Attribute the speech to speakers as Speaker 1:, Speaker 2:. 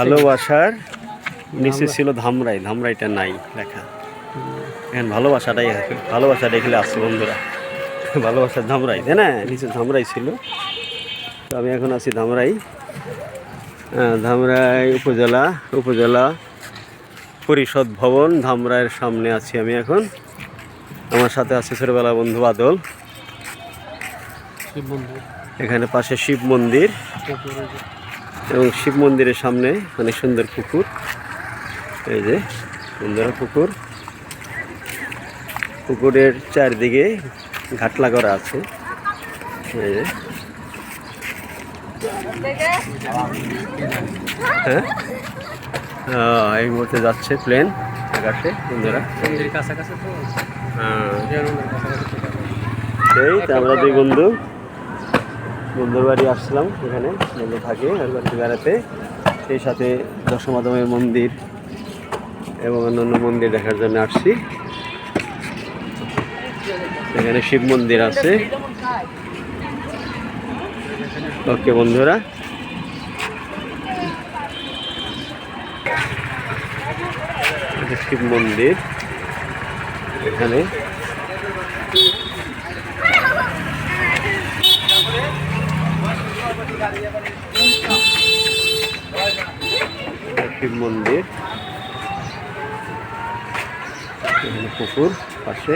Speaker 1: ভালোবাসার নিচে ছিল ধামরাই ধামরাইটা নাই লেখা। এখন ভালোবাসাটাই আছে ভালোবাসাটা এখানে আসছে বন্ধুরা। ভালোবাসার ধামরাই তাই না? নিচে ধামরাই ছিল। তো আমি এখন আছি ধামরাই। ধামরাই উপজেলা উপজেলা পরিষদ ভবন ধামরাইয়ের সামনে আছি আমি এখন। আমার সাথে আছে ছোটবেলা বন্ধু বাদল। এখানে পাশে শিব মন্দির। এবং শিব মন্দিরের সামনে অনেক সুন্দর পুকুর। এই যে সুন্দর পুকুর। পুকুরের চারদিকে ঘাটলা করা আছে। এই যে। হ্যাঁ? এই মুহূর্তে যাচ্ছে প্লেন আকাশে বন্ধুরা। হ্যাঁ। এই তো আমরা দুই বন্ধু। বন্ধুর বাড়ি আসলাম এখানে বন্ধু থাকে ওর বাড়িতে। বেড়াতে সেই সাথে দশমাদমের মন্দির এবং অন্যান্য মন্দির দেখার জন্য আসছি। এখানে শিব মন্দির আছে। ওকে, বন্ধুরা। শিব মন্দির। এখানে শিব মন্দির। পুকুর পাশে।